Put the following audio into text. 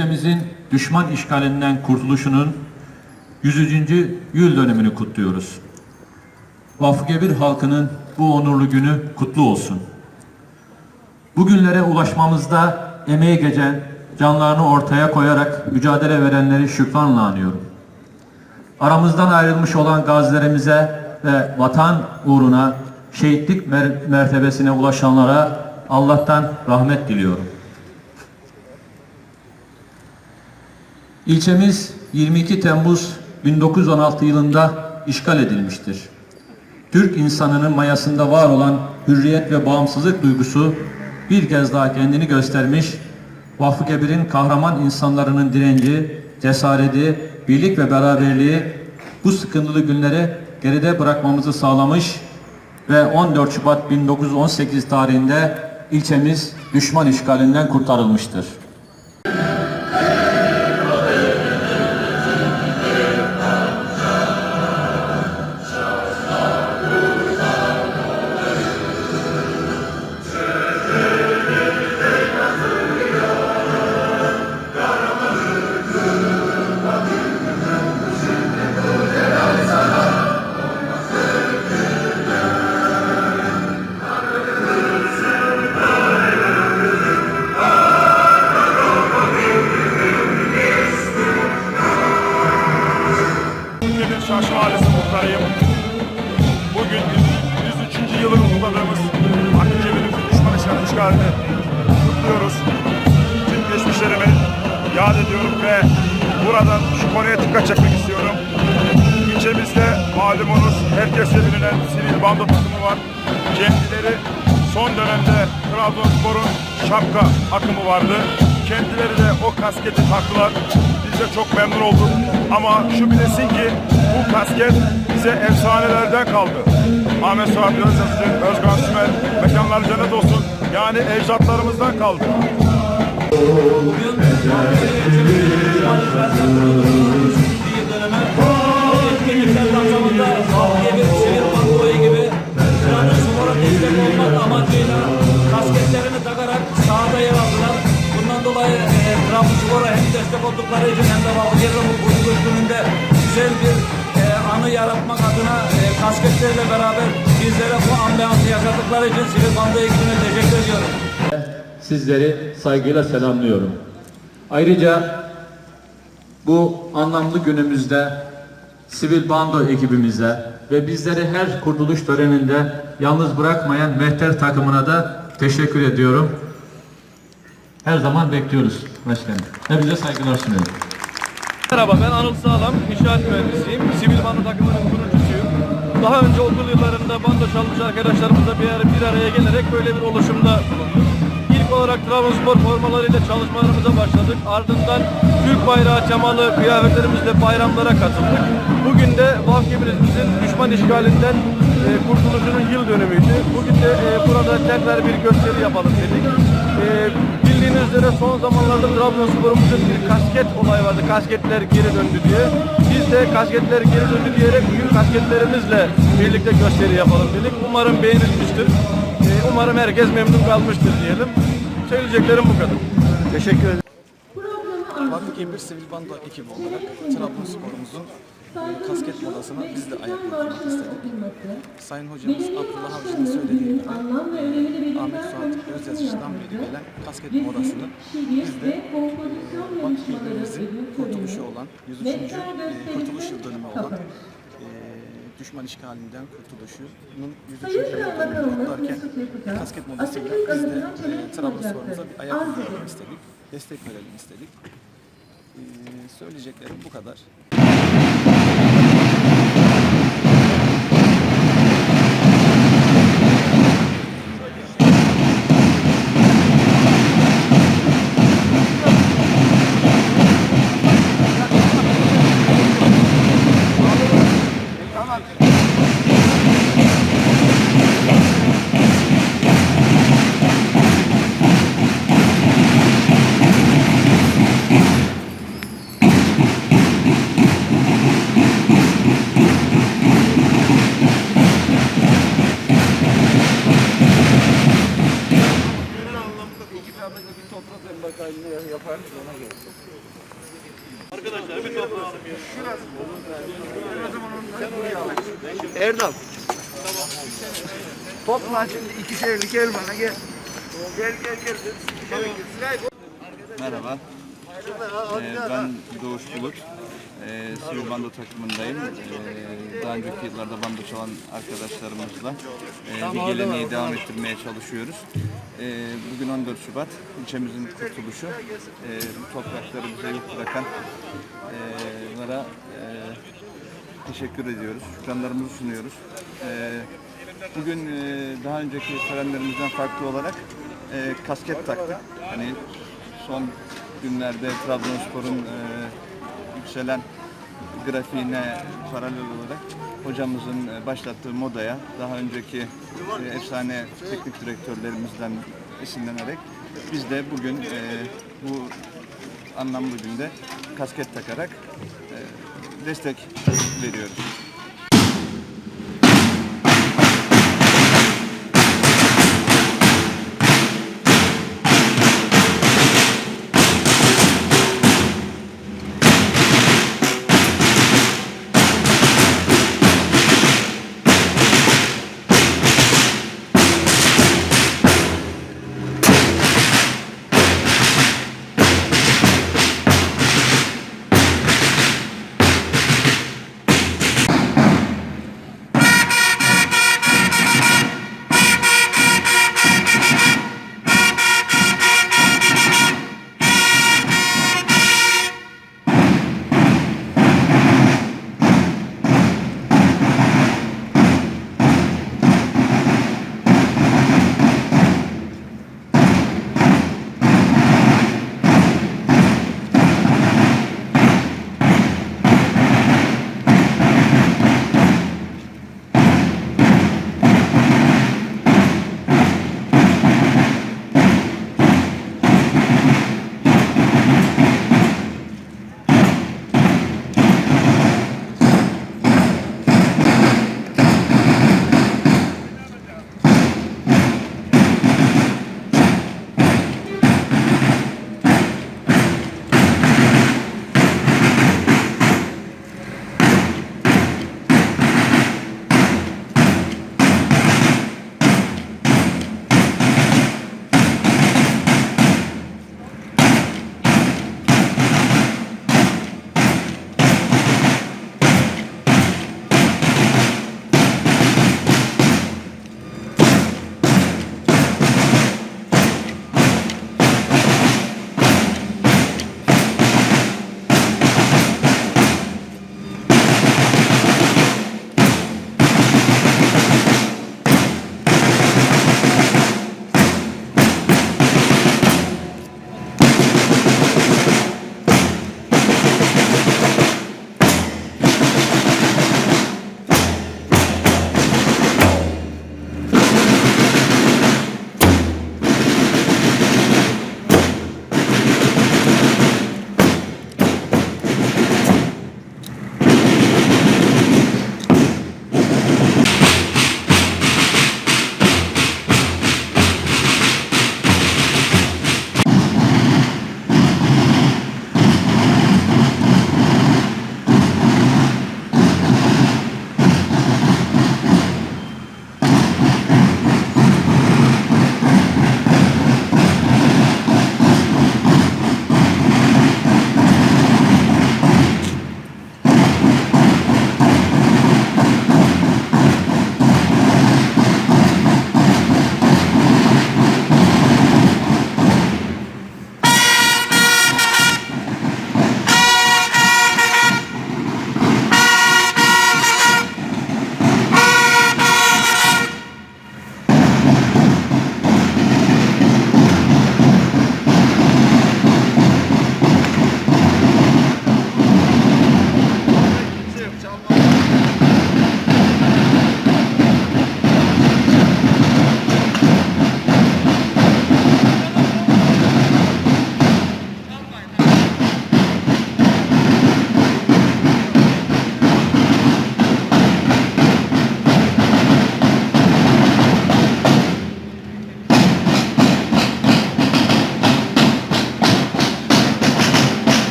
Ülkemizin düşman işgalinden kurtuluşunun 100. yıl dönümünü kutluyoruz. Vakfıgebir halkının bu onurlu günü kutlu olsun. Bugünlere ulaşmamızda emeği geçen, canlarını ortaya koyarak mücadele verenleri şükranla anıyorum. Aramızdan ayrılmış olan gazilerimize ve vatan uğruna şehitlik mer- mertebesine ulaşanlara Allah'tan rahmet diliyorum. İlçemiz 22 Temmuz 1916 yılında işgal edilmiştir. Türk insanının mayasında var olan hürriyet ve bağımsızlık duygusu bir kez daha kendini göstermiş, Vakfı Kebir'in kahraman insanlarının direnci, cesareti, birlik ve beraberliği bu sıkıntılı günleri geride bırakmamızı sağlamış ve 14 Şubat 1918 tarihinde ilçemiz düşman işgalinden kurtarılmıştır. İşgalini kutluyoruz. Tüm geçmişlerimi yad ediyorum ve buradan şu konuya dikkat çekmek istiyorum. İlçemizde malumunuz herkese bilinen sivil bando takımı var. Kendileri son dönemde Trabzonspor'un şapka akımı vardı. Kendileri de o kasketi taktılar. Biz de çok memnun olduk. Ama şu bilesin ki bu kasket bize efsanelerden kaldı. Ahmet Suat Özyazıcı, Özkan Sümer, mekanlar cennet olsun. Yani ecdatlarımızdan kaldı. kasketlerini takarak sahada yer. Bundan dolayı e, Trabzonspor'a hem destek oldukları için hem de Halkiye'nin bu gününde güzel bir e, anı yaratmak adına e, kasketleriyle beraber bizlere bu ambiyansı yaşadıkları için Sivil Bando ekibine teşekkür ediyorum. sizleri saygıyla selamlıyorum. Ayrıca bu anlamlı günümüzde Sivil Bando ekibimize ve bizleri her kurtuluş töreninde yalnız bırakmayan mehter takımına da teşekkür ediyorum. Her zaman bekliyoruz başkanım. Hepinize saygılar sunuyorum. Merhaba ben Anıl Sağlam, inşaat mühendisiyim. Sivil bando takımının kurucusuyum. Daha önce okul yıllarında bando çalmış arkadaşlarımızla bir, ara- bir araya gelerek böyle bir oluşumda bulunduk. İlk olarak Trabzonspor formalarıyla çalışmalarımıza başladık. Ardından Türk bayrağı temalı kıyafetlerimizle bayramlara katıldık. Bugün de Düşman işgalinden e, kurtuluşunun yıl dönümüydü. Bugün de e, burada tekrar bir gösteri yapalım dedik. E, Bildiğiniz üzere son zamanlarda Trabzonspor'umuzun bir kasket olayı vardı. Kasketler geri döndü diye. Biz de kasketler geri döndü diyerek bugün kasketlerimizle birlikte gösteri yapalım dedik. Umarım beğenilmiştir. Ee, umarım herkes memnun kalmıştır diyelim. Söyleyeceklerim bu kadar. Teşekkür ederim. Vakfı Kebir Sivil Bando ekibi olarak Trabzonspor'umuzun e, kasket modasına biz de ayak uydurmak istedik. Sayın hocamız Abdullah Avcı'nın söylediği gibi Ahmet Suat Özyazıcı'dan beri gelen kasket modasını biz de e, Vakfı Kebirimizin kurtuluşu olan 103. e, kurtuluş yıl dönümü olan e, düşman işgalinden kurtuluşunun 103. yıl dönümünü kutlarken kasket modasıyla biz de e, Trabzonspor'umuza bir ayak uydurmak istedik. Destek verelim istedik. Ee, söyleyeceklerim bu kadar. Arkadaşlar bir toplanalım ya. Erdal. Topla şimdi iki şehirlik gel bana gel. Gel gel gel. Merhaba. Ee, ben Doğuş Bulut. Ee, Sivil Bando takımındayım. Ee, daha önceki yıllarda bando çalan arkadaşlarımızla e, bir geleneği devam ettirmeye çalışıyoruz. Ee, bugün 14 Şubat, ilçemizin kurtuluşu. Ee, bu toprakları bize yurt bırakan e, e, teşekkür ediyoruz. Şükranlarımızı sunuyoruz. Ee, bugün e, daha önceki törenlerimizden farklı olarak e, kasket taktık. Hani son günlerde Trabzonspor'un e, yükselen grafiğine paralel olarak hocamızın e, başlattığı modaya daha önceki e, efsane teknik direktörlerimizden esinlenerek biz de bugün e, bu anlamlı günde kasket takarak destek veriyoruz.